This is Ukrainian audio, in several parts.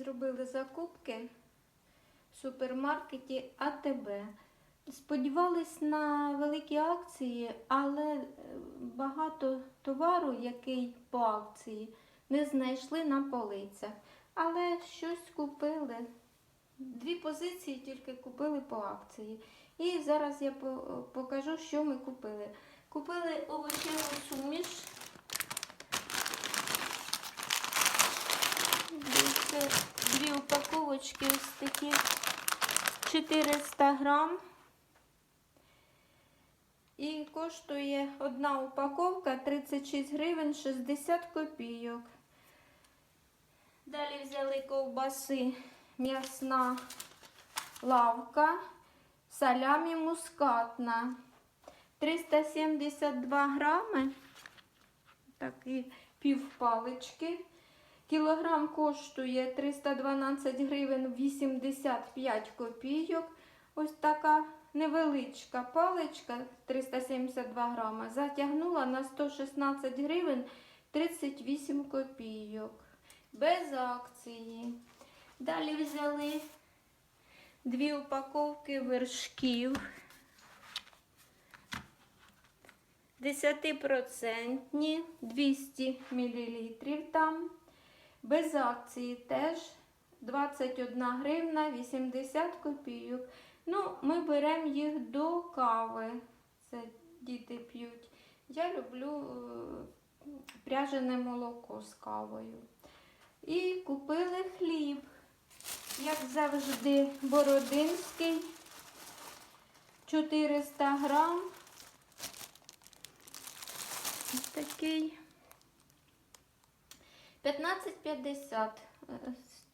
зробили закупки в супермаркеті АТБ. Сподівались на великі акції, але е, багато товару, який по акції, не знайшли на полицях. Але щось купили. Дві позиції тільки купили по акції. І зараз я покажу, що ми купили. Купили овочеву суміш. Це дві упаковочки ось такі 400 грам. І коштує одна упаковка 36 гривень 60 копійок. Далі взяли ковбаси м'ясна лавка, салямі мускатна. 372 грами. Такі півпалички. Кілограм коштує 312 гривень 85 копійок. Ось така невеличка паличка 372 грама. Затягнула на 116 гривень 38 копійок. Без акції. Далі взяли дві упаковки вершків. 10% 200 мл там. Без акції теж 21 гривна 80 копійок. Ну, ми беремо їх до кави. Це діти п'ють. Я люблю е, пряжене молоко з кавою. І купили хліб. Як завжди, бородинський 400 грам. Ось такий 15,50. Е,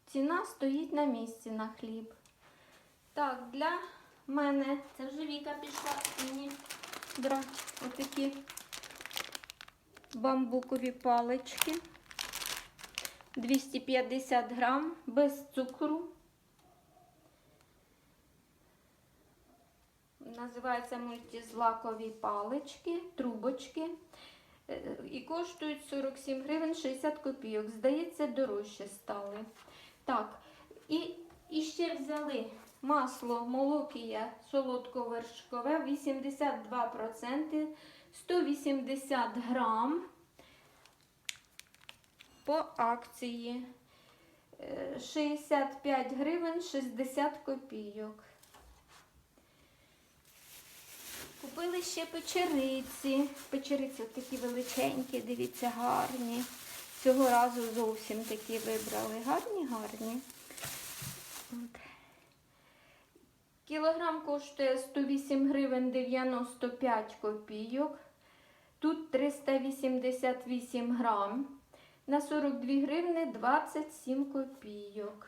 Ціна стоїть на місці на хліб. Так, для мене це вже Віка пішла мені брати отакі бамбукові палички. 250 грам без цукру. Називаються мультизлакові палички, трубочки. Е, І коштують 47 гривень 60 копійок. Здається, дорожче стали. Так, і, і ще взяли масло молокія солодковершкове 82%, 180 грам по акції. Е, 65 гривень 60 копійок. Купили ще печериці. Печериці такі величенькі, дивіться, гарні. Цього разу зовсім такі вибрали. Гарні, гарні. От. Кілограм коштує 108 гривень 95 копійок. Тут 388 грам. На 42 гривни 27 копійок.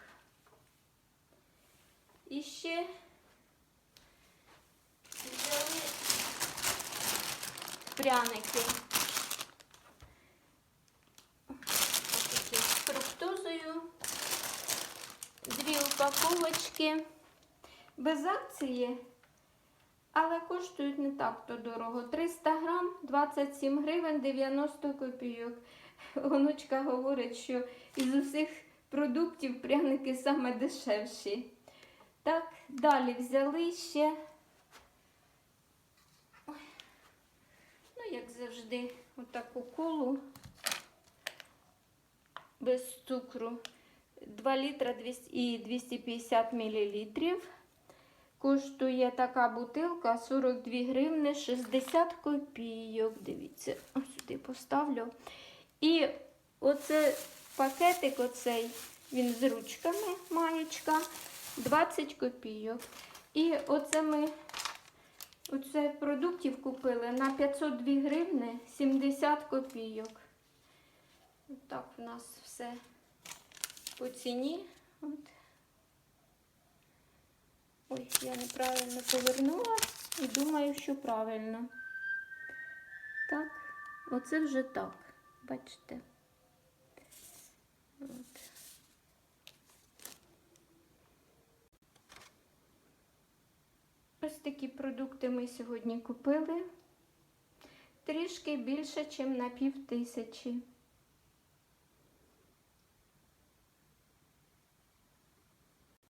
І ще пряники. Такі з фруктозою. Дві упаковочки. Без акції, але коштують не так то дорого. 300 грам 27 гривень 90 копійок. Онучка говорить, що із усіх продуктів пряники саме дешевші. Так, далі взяли ще. Ой. Ну, як завжди, отаку колу без цукру. 2 літра і 250 мл. Коштує така бутилка 42 гривни 60 копійок. Дивіться, ось сюди поставлю. І оце пакетик, оцей, він з ручками, маєчка, 20 копійок. І оце ми оце продуктів купили на 502 гривни 70 копійок. Так в нас все по ціні. От. Ой, я неправильно повернула і думаю, що правильно. Так, оце вже так. Бачите. Ось такі продукти ми сьогодні купили. Трішки більше, ніж на пів тисячі.